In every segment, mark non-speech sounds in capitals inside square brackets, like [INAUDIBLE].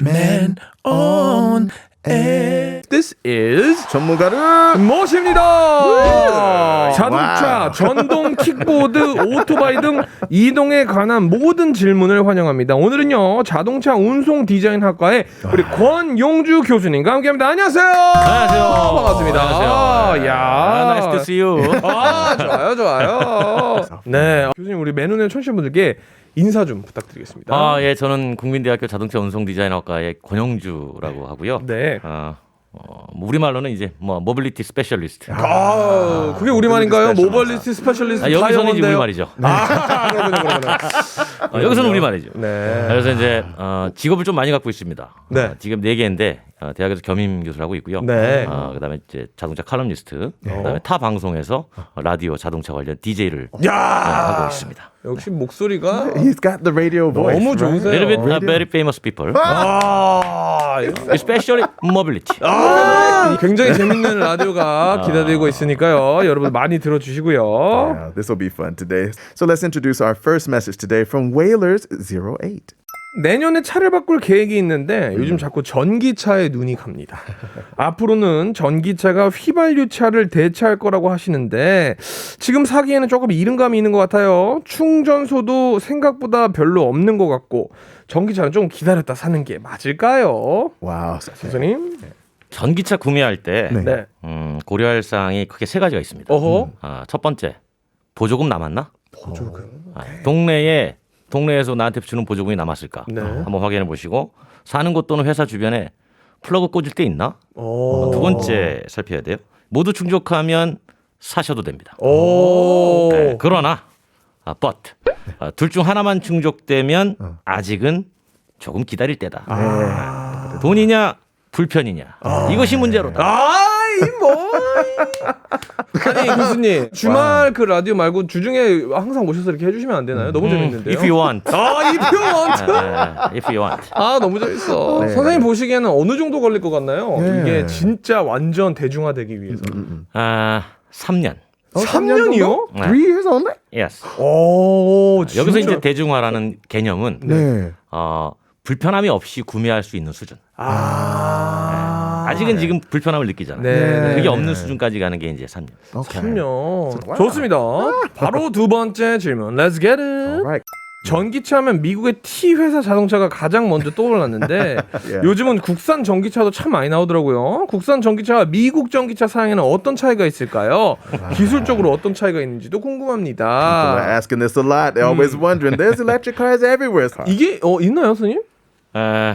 Man on air. This is 전문가를 모십니다. 자동차. 전동, 킥보드, [LAUGHS] 오토바이 등 이동에 관한 모든 질문을 환영합니다. 오늘은요 자동차 운송 디자인 학과의 우리 권용주 교수님과 함께합니다. 안녕하세요. 안녕하세요. 반갑습니다. 안녕하세요. 아, 야, 아, nice to see you. 아, 좋아요, 좋아요. [LAUGHS] 네, 교수님 우리 매너는 청취자분들께 인사 좀 부탁드리겠습니다. 아, 예, 저는 국민대학교 자동차 운송 디자인학과의 권영주라고 하고요. 네. 아, 어, 뭐 우리말로는 이제 뭐 모빌리티 스페셜리스트. 아, 그게 우리말인가요? 스페셜. 모빌리티 스페셜리스트 아, 여기서는 이제? 우리말이죠. 아, 그러군요, 그러군요. 어, 여기서는 우리말이죠. 네. 그래서 이제 어, 직업을 좀 많이 갖고 있습니다. 네. 어, 지금 네 개인데 어, 대학에서 겸임 교수를 하고 있고요. 네. 어, 그다음에 이제 자동차 칼럼니스트, 그다음에 타 방송에서 어, 라디오 자동차 관련 DJ를 야, 하고 있습니다. 역시 목소리가 He's got the radio voice. 너무? 좋으세요. Little bit uh, very famous people, 아, especially mobility. 아, 굉장히 재밌는 라디오가 기다리고 있으니까요. 여러분 많이 들어주시고요. Yeah, this will be fun today. So let's introduce our first message today from Whalers 08. 내년에 차를 바꿀 계획이 있는데 요즘 자꾸 전기차에 눈이 갑니다. [LAUGHS] 앞으로는 전기차가 휘발유차를 대체할 거라고 하시는데 지금 사기에는 조금 이른감이 있는 것 같아요. 충전소도 생각보다 별로 없는 것 같고 전기차는 좀 기다렸다 사는 게 맞을까요? Wow. 선생님? 전기차 구매할 때 네. 네. 음, 고려할 사항이 크게 세 가지가 있습니다. 어허. 아, 첫 번째 보조금 남았나? 보조금. 아, 동네에 동네에서 나한테 주는 보조금이 남았을까? 네. 한번 확인해 보시고 사는 곳 또는 회사 주변에 플러그 꽂을 데 있나? 오. 두 번째 살펴야 돼요. 모두 충족하면 사셔도 됩니다. 오. 네, 그러나 아, but 아, 둘중 하나만 충족되면 아직은 조금 기다릴 때다. 아, 돈이냐 불편이냐 이것이 문제로다. 아이 뭐 [LAUGHS] 아니 교수님 [LAUGHS] 주말 그 라디오 말고 주중에 항상 모셔서 이렇게 해주시면 안 되나요? 너무 재밌는데요. If you want. 아 if you want. [LAUGHS] 네, if you want. 아 너무 재밌어. 네. 선생님 보시기에는 어느 정도 걸릴 것 같나요? 네. 이게 진짜 완전 대중화되기 위해서. 아, 3년. Oh, 3년이요? 네. Three years only? Yes. 오 진짜. 여기서 이제 대중화라는 개념은 네. 어, 불편함이 없이 구매할 수 있는 수준. 아 아직은 지금 불편함을 느끼잖아요. 네, 네. 그게 없는 수준까지 가는 게 이제 3년. Okay. 3년. 좋습니다. 바로 두 번째 질문. Let's get it. Right. 전기차 하면 미국의 T 회사 자동차가 가장 먼저 떠올랐는데 [LAUGHS] 요즘은 국산 전기차도 참 많이 나오더라고요. 국산 전기차와 미국 전기차 사양에는 어떤 차이가 있을까요? 기술적으로 어떤 차이가 있는지도 궁금합니다. asking this a lot. They're always wondering. There's electric cars everywhere. 이게 어 있나요, 선생님? 에,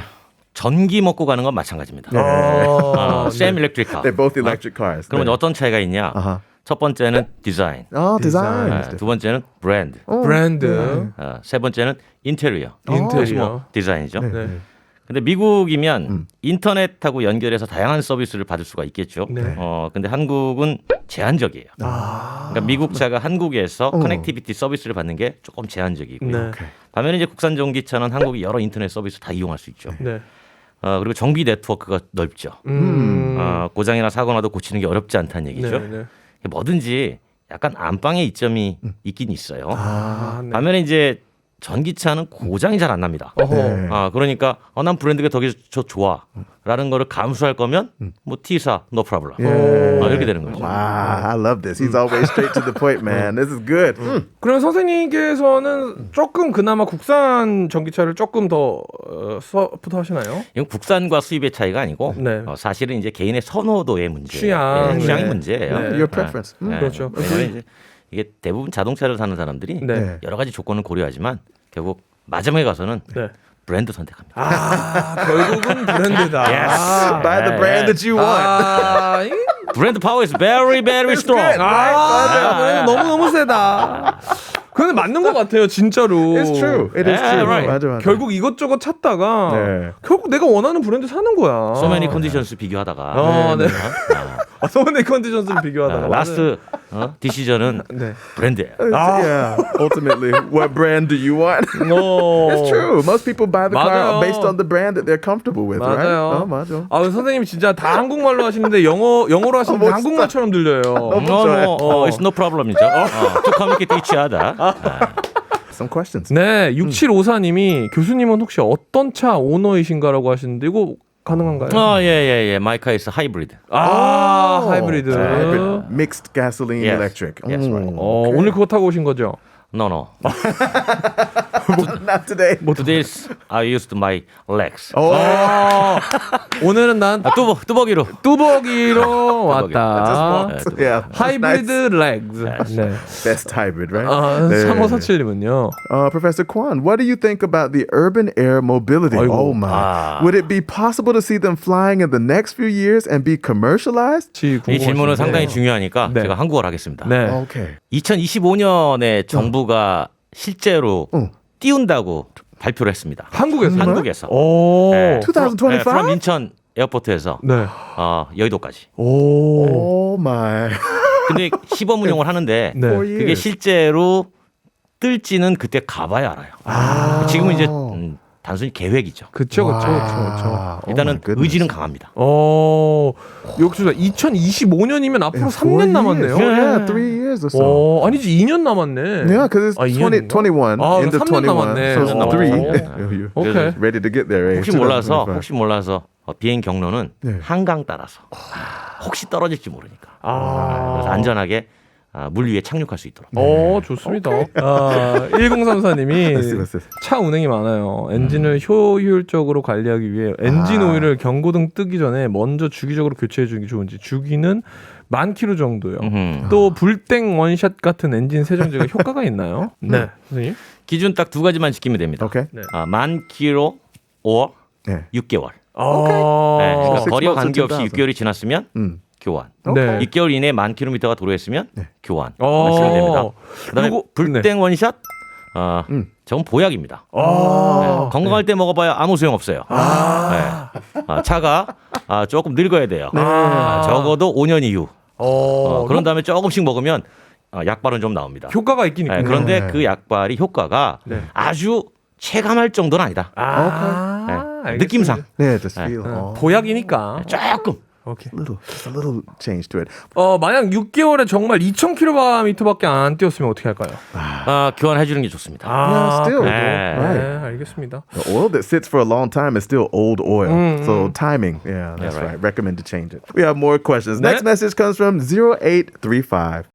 전기 먹고 가는 건 마찬가지입니다. 아, 어, same electric car. They're both electric cars. 그러면 네. 어떤 차이가 있냐? 아하. 첫 번째는 디자인, Oh, design. 에, 두 번째는 브랜드, 브랜드, 어, 세 번째는 인테리어. 인테리어. 뭐 디자인이죠. 네. 근데 미국이면 인터넷하고 연결해서 다양한 서비스를 받을 수가 있겠죠. 네. 어, 근데 한국은 제한적이에요. 그러니까 미국 차가 한국에서 커넥티비티 서비스를 받는 게 조금 제한적이고요. 네. 반면에 이제 국산 전기차는 한국이 여러 인터넷 서비스 다 이용할 수 있죠. 네. 어, 그리고 전기 네트워크가 넓죠. 음. 어, 고장이나 사고 나도 고치는 게 어렵지 않다는 얘기죠. 네, 네. 뭐든지 약간 안방의 이점이 있긴 있어요. 아, 네. 반면에 이제 전기차는 고장이 잘 안 납니다. 네. 아 그러니까 어, 난 브랜드가 저 좋아라는 거를 감수할 거면 뭐 T사 no problem Yeah. 아, 이렇게 되는 거죠. Wow, I love this. He's always straight to the point, man. This is good. 그러면 선생님께서는 조금 그나마 국산 전기차를 조금 더 어, 서포트 하시나요? 이건 국산과 수입의 차이가 아니고 네. 어, 사실은 이제 개인의 선호도의 문제, 취향. 예, 취향이 네. 문제예요. 네. Your preference. 예, 예. 그렇죠. 왜냐면 이제 이게 대부분 자동차를 사는 사람들이 네. 여러 가지 조건을 고려하지만 결국 마지막에 가서는 네. 브랜드 선택합니다. 아, 결국은 브랜드다. [LAUGHS] Yes. Buy the brand that you want. 아, 이- 브랜드 파워 is very very strong. 아, 브랜드 너무 너무 세다. 근데 맞는 것 같아요, 진짜로. It's true. It is Yeah, true. right. 맞아, 맞아. 결국 이것저것 찾다가 네. 결국 내가 원하는 브랜드 사는 거야. So many conditions 비교하다가 어, 네. 아, 아, 소문의 컨디션스를 비교하다가. 아, 라스트 어? 디시전은 네. 브랜드예요. Yeah. Ultimately, what brand do you want? 어. It's true. Most people buy the 맞아요. car based on the brand that they're comfortable with, right? 맞아요. 어, 맞아. 아, 선생님 진짜 다 한국말로 하시는데 영어 영어로 하시는데 멋있다. 한국말처럼 들려요. No, no, 어, it's no problem이죠. 어, to communicate each other. 아, some questions. 네, 6754님이 교수님은 혹시 어떤 차 오너이신가라고 하시는데 이거 가능한가요? 어, 예, 예, 예. 마이카이스 하이브리드. 아, Oh, 하이브리드. hybrid, mixed gasoline Yes. electric. Yes, right. Mm, 어, okay. 오늘 그거 타고 오신 거죠? No, no. Not today. To this, I used my legs. Oh, 아, 오늘은 난 아, 뚜벅, 뚜벅이로. 뚜벅이로 왔다. just walked. Yeah, 하이브리드 nice. 레그즈. 네. Best hybrid, right? 아, 네. 3547님은요. Uh, Professor Kwan, what do you think about the urban air mobility? 아이고. Oh my. 아. Would it be possible to see them flying in the next few years and be commercialized? 지이 질문은. 상당히 중요하니까 네. 제가 한국어로 하겠습니다. 네. Okay. 2025년에 정부가 실제로 어. 띄운다고 발표를 했습니다. 한국에서. 한국에서. 오. 네. 2025? 네, from 인천 에어포트에서 네. 어, 여의도까지. 오. Oh my. 근데 시범 운영을 [LAUGHS] 하는데 네. 그게. 실제로 뜰지는 그때 가봐야 알아요. 지금은 이제 음, 단순히 계획이죠. 그쵸, 그쵸, 그쵸, 그쵸. 일단은. 의지는 강합니다. 어, 역시 2025년이면 앞으로 Yeah, four 3년 남았네요. years. Yeah, three years or so. 어, 아니지 2년 남았네. Yeah, because it's 아, 20, 2년인가? 21, 아, end of 3년 21. 남았네. So it's three. [LAUGHS] 남았네. You're 오케이. ready to get there. eh? 혹시 몰라서 2025. 혹시 몰라서 어, 비행 경로는 네. 한강 따라서 혹시 떨어질지 모르니까 아. 그래서 안전하게 아, 물 위에 착륙할 수 있도록. 어, 좋습니다. 아, 1034님이 Let's see, let's see. 차 운행이 많아요. 엔진을 효율적으로 관리하기 위해 엔진 아. 오일을 경고등 뜨기 전에 먼저 주기적으로 교체해 주는 게 좋은지 주기는 만 킬로 정도요. 음흠. 또 불땡 원샷 같은 엔진 세정제가 [LAUGHS] 효과가 있나요? 네, 선생님. 기준 딱 두 가지만 지키면 됩니다. Okay. 네. 아, 만 킬로 5 네. 6개월. 아, 네, 그러니까 Six 거리와 관계없이 2000. 6개월이 지났으면 음. 교환. 네. 6개월 이내에 만 킬로미터가 도로했으면 교환. 어. 하시면 됩니다. 그다음에 요거- 불땡 원샷. 아, 음. 저건 보약입니다. 아, 네, 건강할 때 먹어봐야 아무 소용 없어요. 네. 아, 차가 아, 조금 늙어야 돼요. 아, 적어도 5년 이후. 어, 어, 그런 다음에 조금씩 먹으면 아, 약발은 좀 나옵니다. 효과가 있긴 네, 있군요. 그런데 네. 그 약발이 효과가 네. 아주 체감할 정도는 아니다. 아, 네, 알겠습니다. 느낌상 네. feel. 어. 보약이니까. 조금 오케이. little, just a little change to it. 어, 만약 6개월에 정말 2,000km밖에 안 뛰었으면 어떻게 할까요? 아, 교환해 주는 게 좋습니다. 아, still. 그래도. 네. 네, Right. 알겠습니다. The oil that sits for a long time is still old oil. Mm, So timing, yeah, that's right. right. Recommend to change it. We have more questions. 네. Next message comes from 0835.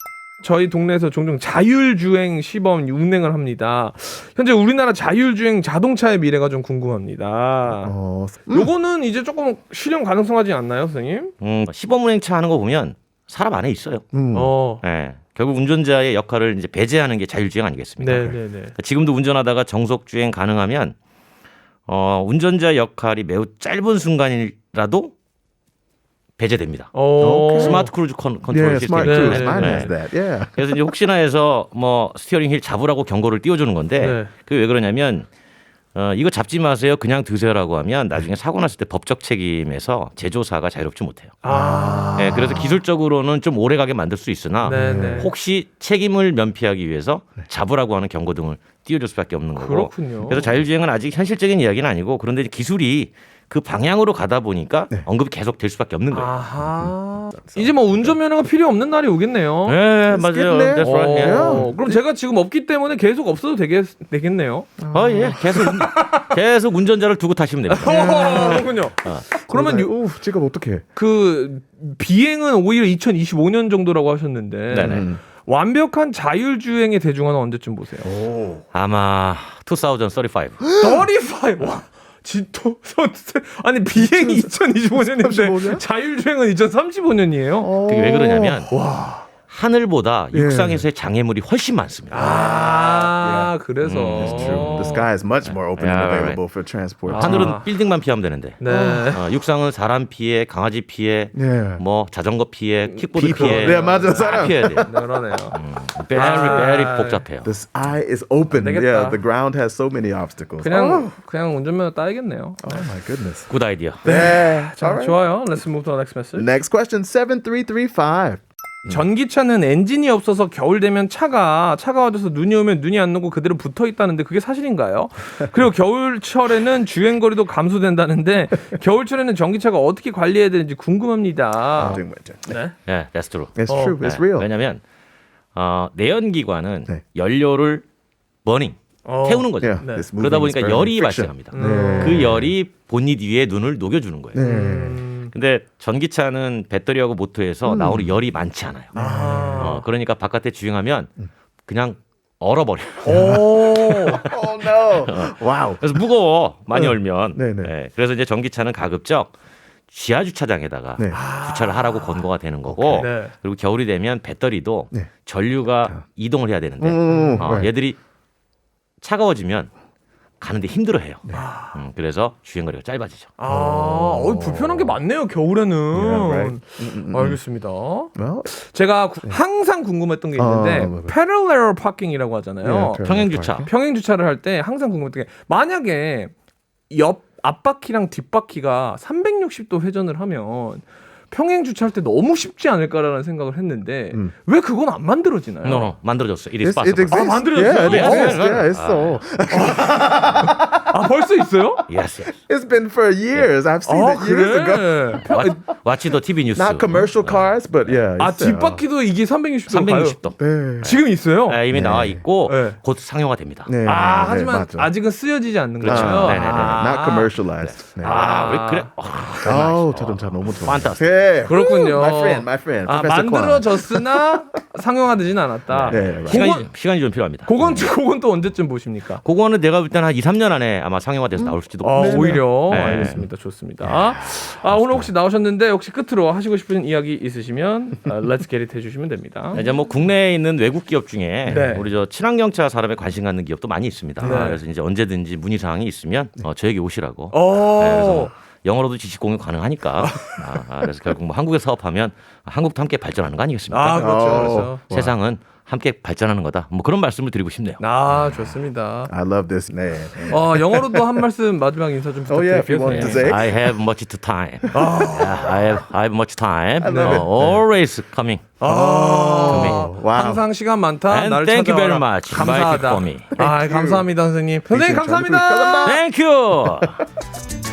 저희 동네에서 종종 자율주행 시범 운행을 합니다. 현재 우리나라 자율주행 자동차의 미래가 좀 궁금합니다. Oh, 요거는 이제 조금 실현 가능성하지 않나요, 선생님? 음, 시범 운행차 하는 거 보면 사람 안에 있어요. mm. 어, 네. 결국 운전자의 역할을 이제 배제하는 게 자율주행 아니겠습니까? 네, 네, 네. 지금도 운전하다가 정속 주행 가능하면 어, 운전자 역할이 매우 짧은 순간이라도 배제됩니다. 어, 스마트 크루즈 컨, 컨트롤 yeah, 시스템. 네, cruise. 네, 네. Yeah. 그래서 이제 혹시나 해서 뭐 스티어링 휠 잡으라고 경고를 띄워주는 건데 네. 그게 왜 그러냐면 어, 이거 잡지 마세요. 그냥 드세요라고 하면 나중에 사고 났을 때 법적 책임에서 제조사가 자유롭지 못해요. 아, 네, 그래서 기술적으로는 좀 오래 가게 만들 수 있으나 네, 네. 혹시 책임을 면피하기 위해서 잡으라고 하는 경고 등을 띄워줄 수밖에 없는 거고. 그렇군요. 그래서 자율주행은 아직 현실적인 이야기는 아니고 그런데 기술이 그 방향으로 가다 보니까 언급이 계속 될 수밖에 없는 거예요. 아하. 이제 뭐 운전 면허가 필요 없는 날이 오겠네요. 네, 맞아요. That's right. 어, 그럼 제가 지금 없기 때문에 계속 없어도 되겠, 되겠네요. 어, 예. 계속 운- 계속 운전자를 두고 타시면 됩니다. [LAUGHS] 어, 그렇군요. 그러면 요- 오, 지금 어떻게? 그 비행은 오히려 2025년 정도라고 하셨는데 네네. 완벽한 자율주행의 대중화는 언제쯤 보세요? 아마 2035. 35. 와. 진짜 [LAUGHS] 아니 비행이 2025년인데 35년? 자율주행은 2035년이에요. 그게 왜 그러냐면 하늘보다 예. 육상에서의 장애물이 훨씬 많습니다. 아, 그래서 That's true. The sky is much more open and Yeah, right. available for transport. 하늘은 아. 빌딩만 피하면 되는데 네. 어, 육상은 사람 피해, 강아지 피해, Yeah. 뭐 자전거 피해, 킥보드 People. 피해, 네, 맞아, 다 사람. 피해야 돼요. 그러네요. very 아. very 복잡해요. The sky is open. Yeah, the ground has so many obstacles. 그냥 그냥 운전면허 따야겠네요. Oh my goodness. 굿 아이디어. Yeah. 자, 좋아요. Let's move to the next message. Next question 7335. 전기차는 엔진이 없어서 겨울 되면 차가 차가워져서 눈이 오면 눈이 안 녹고 그대로 붙어 있다는데 그게 사실인가요? 그리고 겨울철에는 주행 거리도 감소된다는데 겨울철에는 전기차가 어떻게 관리해야 되는지 궁금합니다. Doing winter. 네. 예, that's true. It's 어, true. It's 네, real. 왜냐하면 어, 내연기관은 네. 연료를 버닝 어. 태우는 거죠. Yeah, 네. 그러다 moving is 보니까 열이. 발생합니다. 네. 그 열이 본닛 위에 눈을 녹여주는 거예요. 네. 음. 근데 전기차는 배터리하고 모터에서 나오는 열이 많지 않아요. 아. 어, 그러니까 바깥에 주행하면 그냥 얼어버려요. 오. Oh [LAUGHS] no! wow. 그래서 무거워 많이 얼면. 네, 네. 예, 그래서 이제 전기차는 가급적 지하 주차장에다가 네. 주차를 하라고 권고가 되는 거고 네. 그리고 겨울이 되면 배터리도 네. 전류가 이동을 해야 되는데 음, 어, right. 얘들이 차가워지면 가는데 힘들어해요. 네. 음, 그래서 주행거리가 짧아지죠. 아, 어, 불편한 게 많네요 겨울에는. Yeah, right. 음, 알겠습니다. Well, 제가 구- 항상 궁금했던 게 있는데 아, 뭐, 뭐. 패럴레럴 파킹이라고 하잖아요. Yeah, 평행 주차. 평행 주차를 할 때 항상 궁금했던 게 만약에 옆 앞바퀴랑 뒷바퀴가 360도 회전을 하면 평행 주차할 때 너무 쉽지 않을까라는 생각을 했는데 음. 왜 그건 안 만들어지나요? No, no, 만들어졌어. It is It, it possible. exists. 만들어졌어요? Yeah, it Yes, exists. yes, Yeah, it's so. 아 벌써 있어요? Yes, yes. It's been for years. I've seen 아 it years ago. 그래. 평- 왓치 더 TV 뉴스. Not commercial cars, but yeah. 아 it's there. 뒷바퀴도 이게 360도 가요? 360도. 네. 지금 있어요? 아, 이미 나와 있고 네. 곧 상용화 됩니다. 네. 아 네, 하지만 맞죠. 아직은 쓰여지지 않는 그렇죠. 거죠. 네네네. 아, Not commercialized. 네. 아, 우리 그래. 아우, 자동차 너무 좋아. Fantastic. 네. 그렇군요. My friend, my friend. 아. 만들어졌으나 [LAUGHS] 상용화되지는 않았다. 네. 시간이 시간이 좀 필요합니다. 그건 그건 또 언제쯤 보십니까? 그거는 내가 볼 때는 한 2, 3년 안에 아마 상용화돼서 나올지도 아, 모르겠어요. 오히려 네. 알겠습니다. 좋습니다. 아, 오늘 혹시 나오셨는데 혹시 끝으로 하시고 싶은 이야기 있으시면 아, Let's Get It 해주시면 됩니다. 이제 뭐 국내에 있는 외국 기업 중에 네. 우리 저 친환경차 사람에 관심 갖는 기업도 많이 있습니다. 네. 그래서 이제 언제든지 문의 사항이 있으면 어, 저에게 오시라고. 어, 네, 그래서 뭐 영어로도 지식 공유 가능하니까. 아, 아, 그래서 결국 뭐 한국에 사업하면 한국도 함께 발전하는 거 아니겠습니까? 아 그렇죠, 어. 그렇죠. 세상은 함께 발전하는 거다. 뭐 그런 말씀을 드리고 싶네요. 아 좋습니다. I love this. 네. 네. 어 영어로도 한 말씀 마지막 인사 좀 Oh, yeah, if you 부탁드릴게요. want to 네. say. I have much to time. Yeah, I have I have much time. love it. Uh, always coming. 아, 와우. 항상 시간 많다. And 나를 thank you 찾아와라. very much. 감사하다. Invite for me. 아 감사합니다 선생님. 선생님 Thank you, 감사합니다. Thank you.